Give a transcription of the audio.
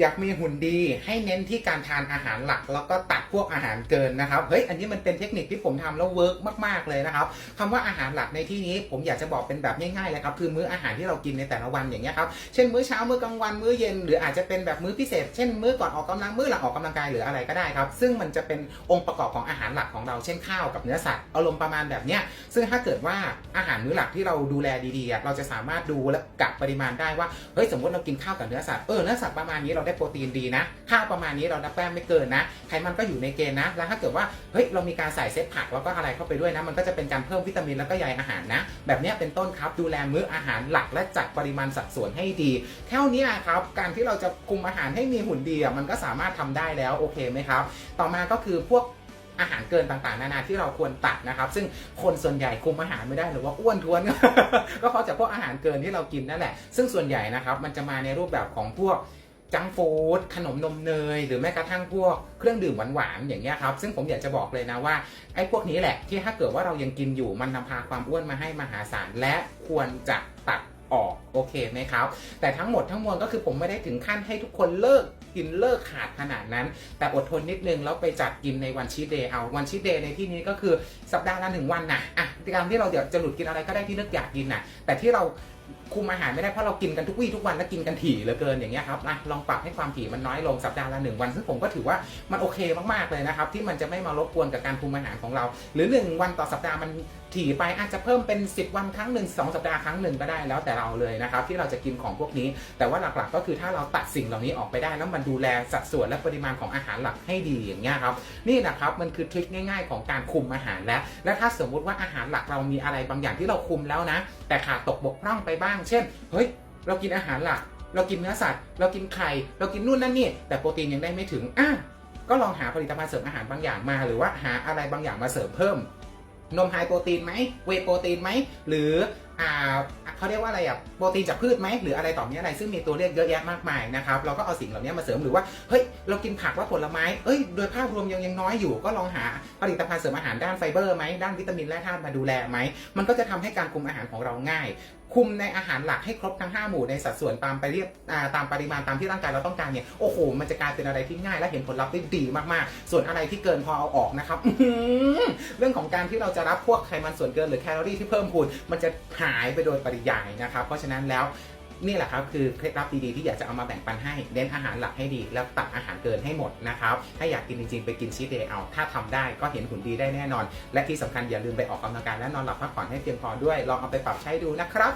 อยากมีหุ่นดีให้เน้นที่การทานอาหารหลัก แล้วก็ตัดพวกอาหารเกินนะครับเฮ้ยอันนี้มันเป็นเทคนิคที่ผมทำแล้วเวิร์กมากๆเลยนะครับคำว่าอาหารหลักในที่นี้ผมอยากจะบอกเป็นแบบง่ายๆเลยครับคือมื้ออาหารที่เรากินในแต่ละวันอย่างเงี้ยครับเช่นมื้อเช้ามื้อกลางวันมื้อเย็น หรืออาจจะเป็นแบบมื้อพิเศษ เช่น มื้อก่อนออกกำลังมื้อหลังออกกำลังกายหรืออะไรก็ได้ครับซึ่งมันจะเป็นองค์ประกอบของอาหารหลักของเราเช่นข้าวกับเนื้อสัตว์อารมณ์ประมาณแบบเนี้ยซึ่งถ้าเกิดว่าอาหารมื้อหลักที่เราดูแลดีๆเราจะสามารถดูและกะปริมาณได้ว่าเฮ้ยสมมติเรากินข้าวกับเนื้อสัตว์เออเนื้อสัตว์ประมาณนี้เราได้โปรตีนดีนะข้าประมาณนี้เรานับแป้งไม่เกินนะไขมันก็อยู่ในเกณฑ์นะ แล้วถ้าเกิดว่าเฮ้ยเรามีการใส่เซตผักแล้วก็อะไรเข้าไปด้วยนะ มันก็จะเป็นการเพิ่มวิตามินแล้วก็ใยอาหารนะ แบบนี้เป็นต้นครับดูแลมื้ออาหารหลักและจัดปริมาณสัดส่วนให้ดีเท่านี้ครับการที่เราจะคุมอาหารให้มีหุ่นดีอะมันก็สามารถทำได้แล้วโอเคไหมครับ ต่อมาก็คือพวกอาหารเกินต่างๆ นานาที่เราควรตัดนะครับ ซึ่งคนส่วนใหญ่คุมอาหารไม่ได้หรือว่าอ้วนท้วน ก็เพราะจากพวกอาหารเกินที่เรากินนั่นแหละ ซึ่งส่วนใหญ่นะครับมันจะมาในรูปแบบของพวก จังฟู้ดขนมนมเนย หรือแม้กระทั่งพวกเครื่องดื่มหวานๆอย่างเงี้ยครับซึ่งผมอยากจะบอกเลยนะว่าไอ้พวกนี้แหละที่ถ้าเกิดว่าเรายังกินอยู่มันนำพาความอ้วนมาให้มหาศาลและควรจะตัดออกโอเคไหมครับ แต่ทั้งหมดทั้งมวลก็คือผมไม่ได้ถึงขั้นให้ทุกคนเลิกกินเลิกขาดขนาดนั้น แต่อดทนนิดนึงแล้วไปจัดกินในวันชีเดย์เอาวันชีเดย์ในที่นี้ก็คือสัปดาห์ละหนึ่งวันนะอะการที่เราเดี๋ยวจะหลุดกินอะไรก็ได้ที่นึกอยากกินนะแต่ที่เรา คุมอาหารไม่ได้เพราะเรากินกันทุกวี่ทุกวันและกินกันถี่เหลือเกินอย่างเงี้ยครับอะลองปรับให้ความถี่มันน้อยลงสัปดาห์ละหนึ่งวันซึ่งผมก็ถือว่ามันโอเคมากๆเลยนะครับที่มันจะไม่มารบกวนกับการคุมอาหารของเรา หรือ 1 วันต่อสัปดาห์มันถี่ไปอาจจะเพิ่มเป็น 10 วันครั้งหนึ่งสองสัปดาห์ครั้งหนึ่งก็ได้แล้วแต่เราเลยนะครับที่เราจะกินของพวกนี้ แต่ว่าหลักๆ ก็คือถ้าเราตัดสิ่งเหล่านี้ออกไปได้แล้วมันดูแลสัดส่วนและปริมาณของอาหารหลักให้ดีอย่างเงี้ยครับนี่นะครับมันคือทริคง่ายๆ ของการคุมอาหารแล้วและถ้าสมมุติว่าอาหารหลักเรามีอะไรบางอย่างที่เราคุมแล้วนะ แต่ขาดตกบกพร่องไปบ้าง เช่น เฮ้ย เรากินอาหารหลัก เรากินเนื้อสัตว์ เรากินไข่ เรากินนู่นนั่นนี่ แต่โปรตีนยังได้ไม่ถึง อะ ก็ลองหาผลิตภัณฑ์เสริมอาหารบางอย่างมา หรือว่าหาอะไรบางอย่างมาเสริมเพิ่ม นมไฮโปรตีนไหม เวโปรตีนไหม หรืออ่าเขาเรียกว่าอะไรอะ โปรตีนจากพืชไหม หรืออะไรต่อมีอะไร ซึ่งมีตัวเลือกเยอะแยะมากมายนะครับ เราก็เอาสิ่งเหล่านี้มาเสริม หรือว่า เฮ้ย เรากินผักและผลไม้ เอ้ย โดยภาพรวมยังยังน้อยอยู่ ก็ลองหาผลิตภัณฑ์เสริมอาหารด้านไฟเบอร์ไหม ด้านวิตามินและธาตุมาดูแลไหม มันก็จะทำให้การคุมอาหารของเราง่าย คุมในอาหารหลักให้ครบทั้ง 5 หมู่ในสัดส่วนตามไปเรียบตามปริมาณตามที่ร่างกายเราต้องการเนี่ยโอ้โหมันจะกลายเป็นอะไรที่ง่ายและเห็นผลลัพธ์ได้ดีมากๆ ส่วนอะไรที่เกินพอเอาออกนะครับเรื่องของการที่เราจะรับพวกไขมันส่วนเกินหรือแคลอรี่ที่เพิ่มพูนมันจะหายไปโดยปริยายนะครับเพราะฉะนั้นแล้ว นี่แหละครับคือเคล็ดลับดีๆที่อยากจะเอามาแบ่งปันให้เน้นอาหารหลักให้ดี แล้วตัดอาหารเกินให้หมดนะครับถ้าอยากกินจริงๆไปกินชีสเดย์เอา ถ้าทำได้ก็เห็นผลดีได้แน่นอน และที่สำคัญอย่าลืมไปออกกำลังกายและนอนหลับพักผ่อนให้เพียงพอด้วยลองเอาไปปรับใช้ดูนะครับ